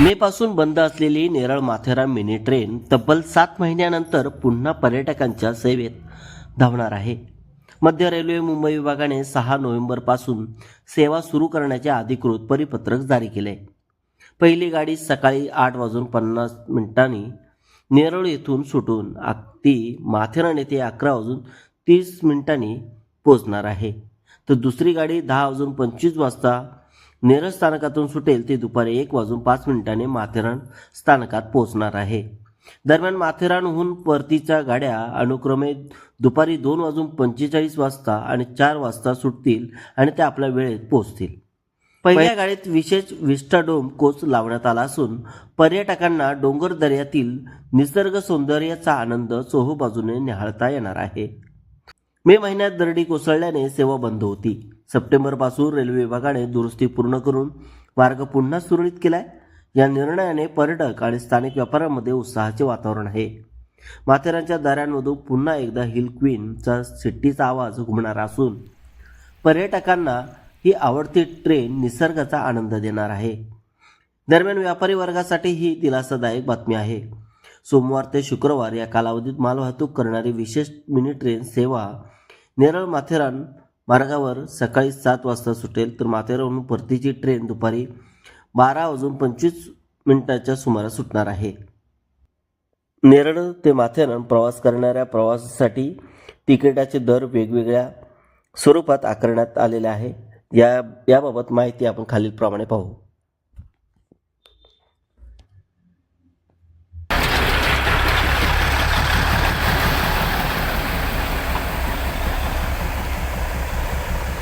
मे पासून बंद असलेली नेरळ माथेरान मिनी ट्रेन तब्बल सात महिन्यानंतर पुन्हा पर्यटकांच्या सेवेत धावणार आहे. मध्य रेल्वे मुंबई विभागाने सहा नोव्हेंबरपासून सेवा सुरू करण्याचे अधिकृत परिपत्रक जारी केले. पहिली गाडी सकाळी आठ वाजून पन्नास मिनिटांनी नेरळ येथून सुटून ती माथेरान येथे अकरा वाजून तीस मिनिटांनी पोहोचणार आहे. तर दुसरी गाडी दहा वाजून पंचवीस वाजता नेरळ स्थानकातून सुटेल ते दुपारी एक वाजून पाच मिनिटांनी माथेरान स्थानकात पोहोचणार आहे. दरम्यान माथेरानहून परतीच्या गाड्या अनुक्रमे दुपारी दोन वाजून पंचेचाळीस वाजता आणि चार वाजता सुटतील आणि त्या आपल्या वेळेत पोहोचतील. पहिल्या गाडीत विशेष विस्टाडोम कोच लावण्यात आला असून पर्यटकांना डोंगर दर्यातील निसर्ग सौंदर्याचा आनंद चोहोबाजूने निहाळता येणार आहे. मे महिन्यात दरडी कोसळल्याने सेवा बंद होती. सप्टेंबरपासून रेल्वे विभागाने दुरुस्ती पूर्ण करून मार्ग पुन्हा सुरळीत केला आहे या निर्णयाने पर्यटक आणि स्थानिक व्यापाऱ्यांमध्ये उत्साहाचे वातावरण आहे. माथेरानच्या दऱ्यांमधून पुन्हा एकदा हिल क्वीनचा सिट्टीचा आवाज घुमणार असून पर्यटकांना ही आवडती ट्रेन निसर्गाचा आनंद देणार आहे. दरम्यान व्यापारी वर्गासाठी ही दिलासादायक बातमी आहे. सोमवार ते शुक्रवार या कालावधीत मालवाहतूक करणारी विशेष मिनी ट्रेन सेवा नेरळ माथेरान मार्गावर सकाळी सात वाजता सुटेल तर माथेरानहून परतीची ट्रेन दुपारी बारा वाजून पंचवीस मिनिटाच्या सुमारास सुटणार आहे. नेरळ ते माथेरान प्रवास करणाऱ्या प्रवासासाठी तिकिटाचे दर वेगवेगळ्या स्वरूपात आकारण्यात आलेले आहे. या याबाबत माहिती आपण खालीलप्रमाणे पाहू.